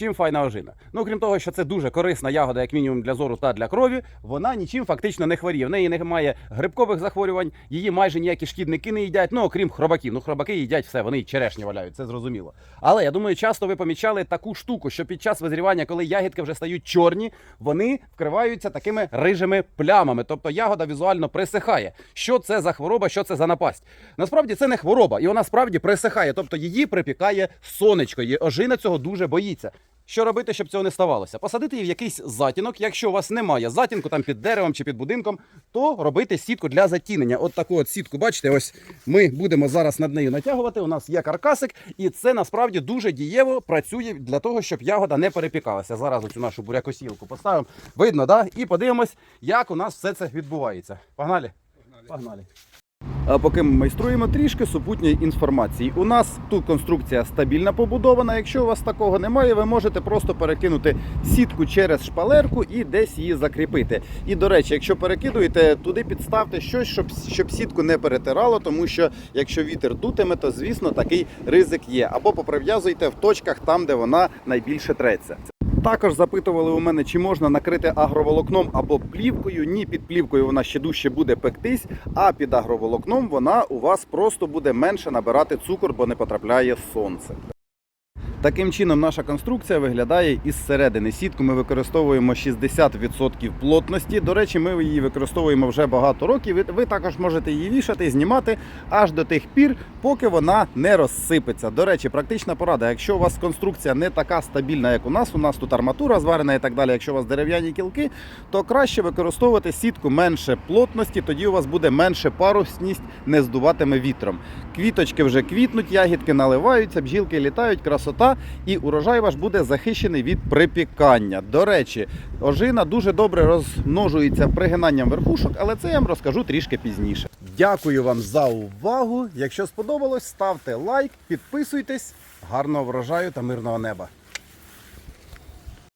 Чим файна ожина? Ну, крім того, що це дуже корисна ягода, як мінімум для зору та для крові, вона нічим фактично не хворіє. В неї немає грибкових захворювань, її майже ніякі шкідники не їдять, ну окрім хробаків. Ну, хробаки їдять все, вони й черешні валяють, це зрозуміло. Але я думаю, часто ви помічали таку штуку, що під час визрівання, коли ягідки вже стають чорні, вони вкриваються такими рижими плямами. Тобто ягода візуально присихає. Що це за хвороба, що це за напасть? Насправді це не хвороба, і вона справді присихає, тобто її припікає сонечко. І ожина цього дуже боїться. Що робити, щоб цього не ставалося? Посадити її в якийсь затінок. Якщо у вас немає затінку там під деревом чи під будинком, то робити сітку для затінення. От таку от сітку, бачите, ось ми будемо зараз над нею натягувати. У нас є каркасик, і це насправді дуже дієво працює для того, щоб ягода не перепікалася. Зараз оцю нашу бурякосілку поставимо. Видно, да? І подивимось, як у нас все це відбувається. Погнали? Погнали. А поки ми майструємо трішки супутньої інформації. У нас тут конструкція стабільно побудована. Якщо у вас такого немає, ви можете просто перекинути сітку через шпалерку і десь її закріпити. І до речі, якщо перекидуєте, туди підставте щось, щоб, щоб сітку не перетирало, тому що якщо вітер дутиме, то звісно такий ризик є. Або поприв'язуйте в точках там, де вона найбільше треться. Також запитували у мене, чи можна накрити агроволокном або плівкою. Ні, під плівкою вона ще дужче буде пектись, а під агроволокном вона у вас просто буде менше набирати цукор, бо не потрапляє сонце. Таким чином, наша конструкція виглядає із середини. Сітку ми використовуємо 60% плотності. До речі, ми її використовуємо вже багато років. Ви- також можете її вішати і знімати аж до тих пір, поки вона не розсипеться. До речі, практична порада. Якщо у вас конструкція не така стабільна, як у нас, у нас тут арматура зварена і так далі. Якщо у вас дерев'яні кілки, то краще використовувати сітку менше плотності, тоді у вас буде менше парусність, не здуватиме вітром. Квіточки вже квітнуть, ягідки наливаються, бджілки літають, красота, і урожай ваш буде захищений від припікання. До речі, ожина дуже добре розмножується пригинанням верхушок, але це я вам розкажу трішки пізніше. Дякую вам за увагу. Якщо сподобалось, ставте лайк, підписуйтесь. Гарного врожаю та мирного неба.